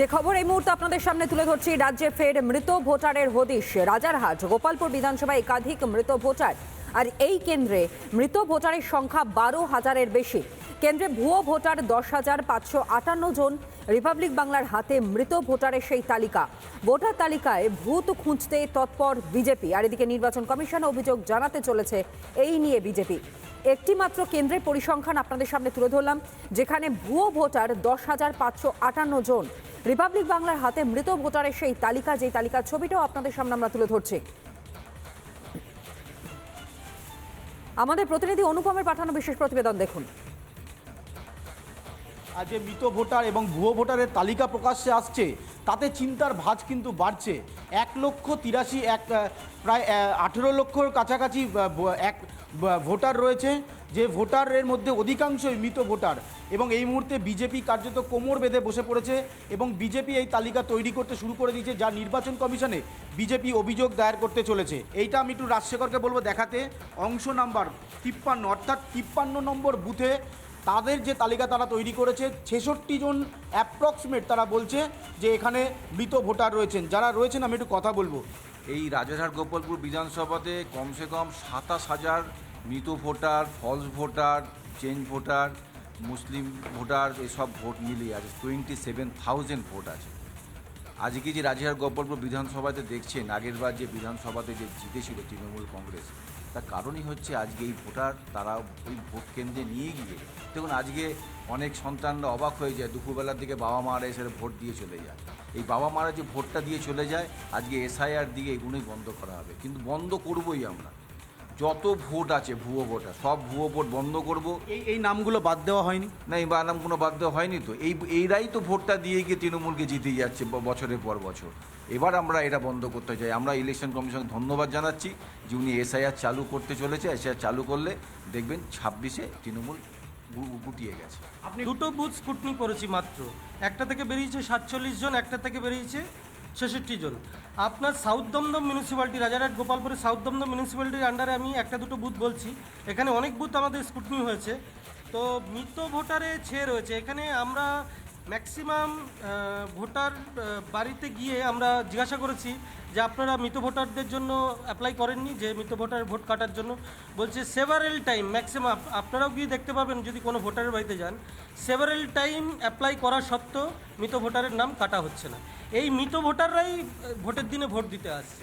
যে খবর এই মুহূর্তে আপনাদের সামনে তুলে ধরছি, রাজ্যে ফের মৃত ভোটারের হদিশ। রাজারহাট, গোপালপুর বিধানসভায় একাধিক মৃত ভোটার। আর এই কেন্দ্রে মৃত ভোটারের সংখ্যা বারো হাজারের বেশি। কেন্দ্রে ভুয়ো ভোটার দশ হাজার পাঁচশো আটান্ন জন, রিপাবলিক বাংলার হাতে মৃত ভোটারের সেই তালিকা। ভোটার তালিকায় ভূত খুঁজতে তৎপর বিজেপি। আর এদিকে নির্বাচন কমিশন অভিযোগ জানাতে চলেছে, এই নিয়ে বিজেপি। একটি মাত্র কেন্দ্রের পরিসংখ্যান আপনাদের সামনে তুলে ধরলাম, যেখানে ভুয়ো ভোটার দশ হাজার পাঁচশো আটান্ন জন, রিপাবলিক বাংলার হাতে মৃত ভোটারের সেই তালিকা, যেই তালিকার ছবিটাও আপনাদের সামনে আমরা তুলে ধরছি। আমাদের প্রতিনিধি অনুপমের পাঠানো বিশেষ প্রতিবেদন দেখুন। যে মৃত ভোটার এবং ভুয়ো ভোটারের তালিকা প্রকাশ্যে আসছে, তাতে চিন্তার ভাজ কিন্তু বাড়ছে। এক লক্ষ তিরাশি এক প্রায় আঠেরো লক্ষর কাছাকাছি এক ভোটার রয়েছে, যে ভোটারের মধ্যে অধিকাংশই মৃত ভোটার। এবং এই মুহূর্তে বিজেপি কার্যত কোমর বেঁধে বসে পড়েছে এবং বিজেপি এই তালিকা তৈরি করতে শুরু করে দিয়েছে, যা নির্বাচন কমিশনে বিজেপি অভিযোগ দায়ের করতে চলেছে। এইটা আমি একটু রাজশেখরকে বলব দেখাতে। অংশ নাম্বার তিপ্পান্ন, অর্থাৎ তিপ্পান্ন নম্বর বুথে তাদের যে তালিকা তারা তৈরি করেছে, ছেষট্টি জন অ্যাপ্রক্সিমেট তারা বলছে যে এখানে মৃত ভোটার রয়েছেন। যারা রয়েছেন, আমি একটু কথা বলব। এই রাজারহাট গোপালপুর বিধানসভাতে কমসে কম সাতাশ হাজার মৃত voter false voter change voter, মুসলিম ভোটার, এসব ভোট মিলিয়ে আছে। টোয়েন্টি সেভেন থাউজেন্ড ভোট আছে। আজকে যে রাজারহাট গোপালপুর বিধানসভাতে দেখছেন আগেরবার যে বিধানসভাতে যে জিতেছিল তৃণমূল কংগ্রেস তার কারণই হচ্ছে আজকে এই ভোটার, তারা ওই ভোট কেন্দ্রে নিয়ে গিয়ে, দেখুন আজকে অনেক সন্তানরা অবাক হয়ে যায়, দুপুরবেলার দিকে বাবা মারা এসে ভোট দিয়ে চলে যায়। এই বাবা মারা যে ভোটটা দিয়ে চলে যায়, আজকে এসআইআর দিয়ে এগুলোই বন্ধ করা হবে। কিন্তু বন্ধ করবই আমরা। যত ভোট আছে ভুয়ো ভোটার সব ভুয়ো ভোট বন্ধ করব। এই এই নামগুলো বাদ দেওয়া হয়নি? না এই বানাম কোনো বাদ দেওয়া হয়নি তো। এই এইরাই তো ভোটটা দিয়ে গিয়ে তৃণমূলকে জিতে যাচ্ছে বছরের পর বছর। এবার আমরা এটা বন্ধ করতে চাই। আমরা ইলেকশন কমিশন ধন্যবাদ জানাচ্ছি যে উনি এসআইআর চালু করতে চলেছে। এসআইআর চালু করলে দেখবেন ছাব্বিশে তৃণমূল গুটিয়ে গেছে। আপনি দুটো বুথ স্কুটনি করেছি মাত্র। একটা থেকে বেরিয়েছে সাতচল্লিশ জন একটা থেকে বেরিয়েছে ছেষট্টি জন। আপনার সাউথ দমদম মিউনিসিপ্যালিটি রাজারহাট, গোপালপুরের সাউথ দমদম মিউনিসিপ্যালিটির আন্ডারে আমি একটা দুটো বুথ বলছি। এখানে অনেক বুথ আমাদের স্কুটনি হয়েছে। তো মৃত ভোটারে ছেয়ে রয়েছে। এখানে আমরা ম্যাক্সিমাম ভোটার বাড়িতে গিয়ে আমরা জিজ্ঞাসা করেছি যে আপনারা মৃত ভোটারদের জন্য অ্যাপ্লাই করেননি, যে মৃত ভোটার ভোট কাটার জন্য। বলছে সেভারেল টাইম ম্যাক্সিমাম আপনারাও গিয়ে দেখতে পাবেন যদি কোনো ভোটারের বাড়িতে যান। সেভারেল টাইম অ্যাপ্লাই করা সত্ত্বেও মৃত ভোটারের নাম কাটা হচ্ছে না। এই মৃত ভোটাররাই ভোটের দিনে ভোট দিতে আসছে।